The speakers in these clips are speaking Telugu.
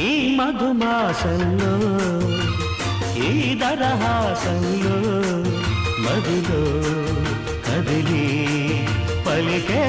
ఈ మధుమాసంలో ఈ దరహాసంలో మదిలో కదిలి పలికే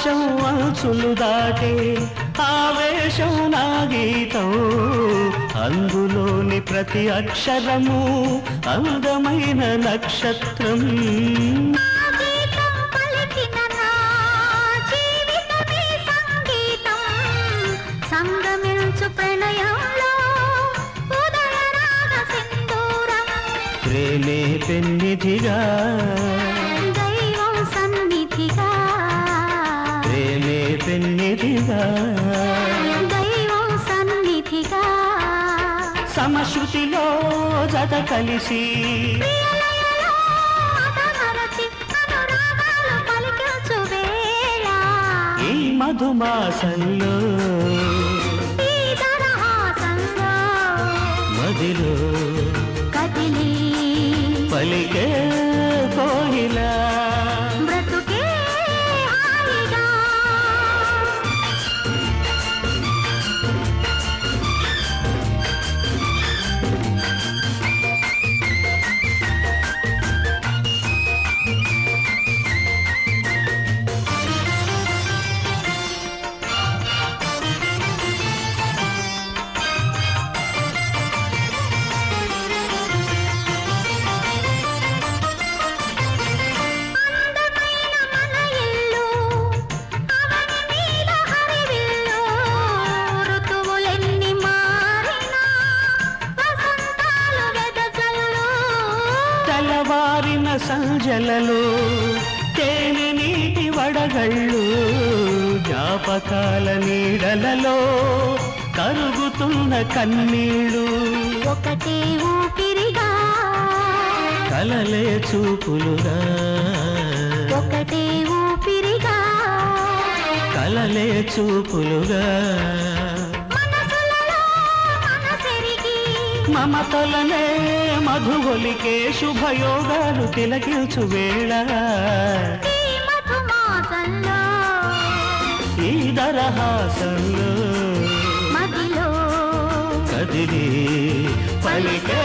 ఆకాశం అంచులు దాటే ఆవేశం నా గీతం. అందులోని ప్రతి అక్షరము అందమైన నక్షత్రం. ఆ గీతం దైవం సన్నిధిగా సమశృతిలో జత కలిసి ఈ మధుమాసంలో మదిలో కదిలి పలికే కోయిలా తెల్లవారిన సంజలలో తేనె నీటి వడగళ్ళు జ్ఞాపకాల నీడలలో కరుగుతున్న కన్నీళ్ళు. ఒకటే ఊపిరిగా. కలలే చూపులుగా. ఒకటే ఊపిరిగా. కలలే చూపులుగా. మమతలనే మధుగొలికే శుభయోగాలు తిలకించు వేళ. ఈ దరహాసంలో మదిలో కదిలి పలికే